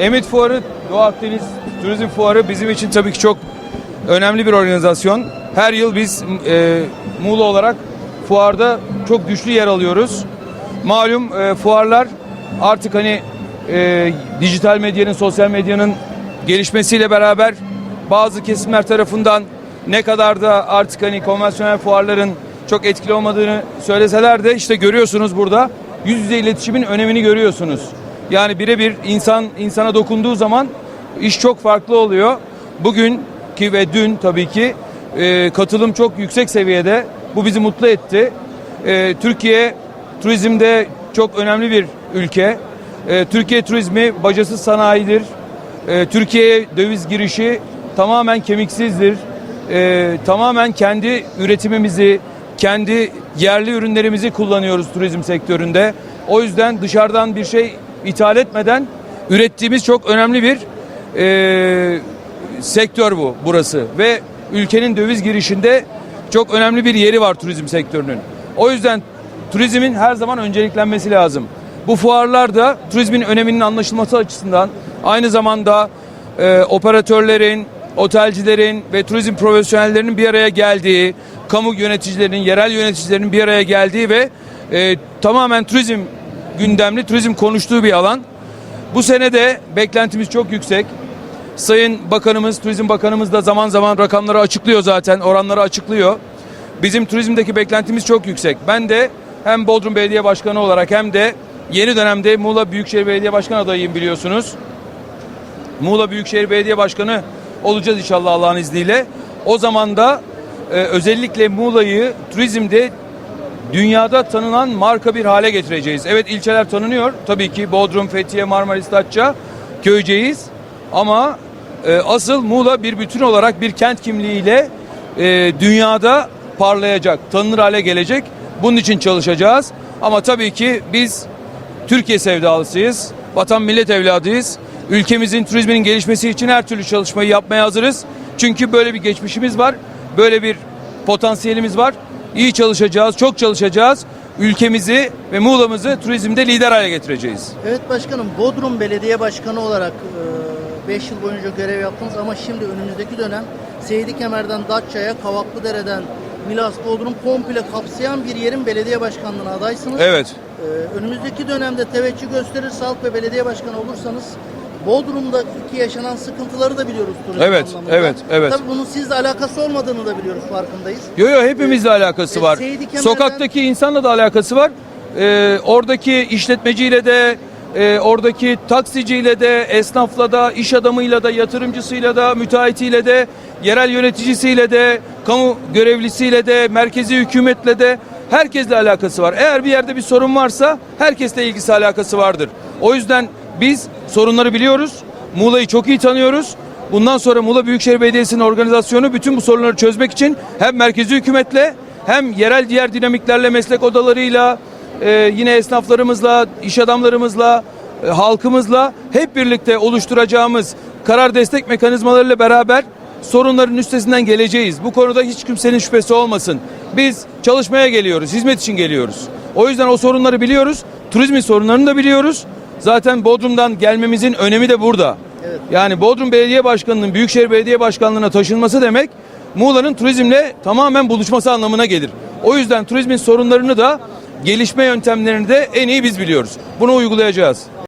Emit Fuarı, Doğu Akdeniz Turizm Fuarı bizim için tabii ki çok önemli bir organizasyon. Her yıl biz e, Muğla olarak fuarda çok güçlü yer alıyoruz. Malum e, fuarlar artık hani e, dijital medyanın, sosyal medyanın gelişmesiyle beraber bazı kesimler tarafından ne kadar da artık hani konvansiyonel fuarların çok etkili olmadığını söyleseler de işte görüyorsunuz burada yüz yüze iletişimin önemini görüyorsunuz. Yani birebir insan insana dokunduğu zaman iş çok farklı oluyor. Bugün ki ve dün tabii ki e, katılım çok yüksek seviyede. Bu bizi mutlu etti. E, Türkiye turizmde çok önemli bir ülke. E, Türkiye turizmi bacasız sanayidir. E, Türkiye'ye döviz girişi tamamen kemiksizdir. E, tamamen kendi üretimimizi, kendi yerli ürünlerimizi kullanıyoruz turizm sektöründe. O yüzden dışarıdan bir şey ithal etmeden ürettiğimiz çok önemli bir e, sektör bu burası ve ülkenin döviz girişinde çok önemli bir yeri var turizm sektörünün. O yüzden turizmin her zaman önceliklenmesi lazım. Bu fuarlarda turizmin öneminin anlaşılması açısından aynı zamanda e, operatörlerin, otelcilerin ve turizm profesyonellerinin bir araya geldiği, kamu yöneticilerinin, yerel yöneticilerin bir araya geldiği ve e, tamamen turizm gündemli, turizm konuştuğu bir alan. Bu sene de beklentimiz çok yüksek. Sayın Bakanımız, Turizm Bakanımız da zaman zaman rakamları açıklıyor zaten, oranları açıklıyor. Bizim turizmdeki beklentimiz çok yüksek. Ben de hem Bodrum Belediye Başkanı olarak hem de yeni dönemde Muğla Büyükşehir Belediye Başkanı adayıyım biliyorsunuz. Muğla Büyükşehir Belediye Başkanı olacağız inşallah Allah'ın izniyle. O zaman da e, özellikle Muğla'yı turizmde dünyada tanınan marka bir hale getireceğiz. Evet ilçeler tanınıyor. Tabii ki Bodrum, Fethiye, Marmaris, Datça, Köyceğiz. Ama e, asıl Muğla bir bütün olarak bir kent kimliğiyle e, dünyada parlayacak, tanınır hale gelecek. Bunun için çalışacağız. Ama tabii ki biz Türkiye sevdalısıyız. Vatan millet evladıyız. Ülkemizin turizminin gelişmesi için her türlü çalışmayı yapmaya hazırız. Çünkü böyle bir geçmişimiz var. Böyle bir potansiyelimiz var. İyi çalışacağız, çok çalışacağız. Ülkemizi ve Muğla'mızı turizmde lider hale getireceğiz. Evet başkanım Bodrum Belediye Başkanı olarak 5 yıl boyunca görev yaptınız ama şimdi önümüzdeki dönem Seydi Kemer'den Datça'ya, Kavaklıdere'den Milas, Bodrum komple kapsayan bir yerin belediye başkanlığına adaysınız. Evet. Ee, önümüzdeki dönemde teveccüh gösterir sağlık ve belediye başkanı olursanız Bodrum'daki yaşanan sıkıntıları da biliyoruz turizm Evet, anlamında. evet, evet. Tabii bunun sizle alakası olmadığını da biliyoruz farkındayız. Yo yo hepimizle alakası e, var. Seydi Kemer'den- Sokaktaki insanla da alakası var. Ee, oradaki işletmeciyle de, e, oradaki taksiciyle de, esnafla da, iş adamıyla da, yatırımcısıyla da, müteahhitiyle de, yerel yöneticisiyle de, kamu görevlisiyle de, merkezi hükümetle de herkesle alakası var. Eğer bir yerde bir sorun varsa herkesle ilgisi alakası vardır. O yüzden biz sorunları biliyoruz. Muğla'yı çok iyi tanıyoruz. Bundan sonra Muğla Büyükşehir Belediyesi'nin organizasyonu bütün bu sorunları çözmek için hem merkezi hükümetle hem yerel diğer dinamiklerle meslek odalarıyla e, yine esnaflarımızla, iş adamlarımızla, e, halkımızla hep birlikte oluşturacağımız karar destek mekanizmalarıyla beraber sorunların üstesinden geleceğiz. Bu konuda hiç kimsenin şüphesi olmasın. Biz çalışmaya geliyoruz, hizmet için geliyoruz. O yüzden o sorunları biliyoruz. Turizmin sorunlarını da biliyoruz. Zaten Bodrum'dan gelmemizin önemi de burada. Evet. Yani Bodrum Belediye Başkanı'nın Büyükşehir Belediye Başkanlığı'na taşınması demek Muğla'nın turizmle tamamen buluşması anlamına gelir. O yüzden turizmin sorunlarını da gelişme yöntemlerini de en iyi biz biliyoruz. Bunu uygulayacağız.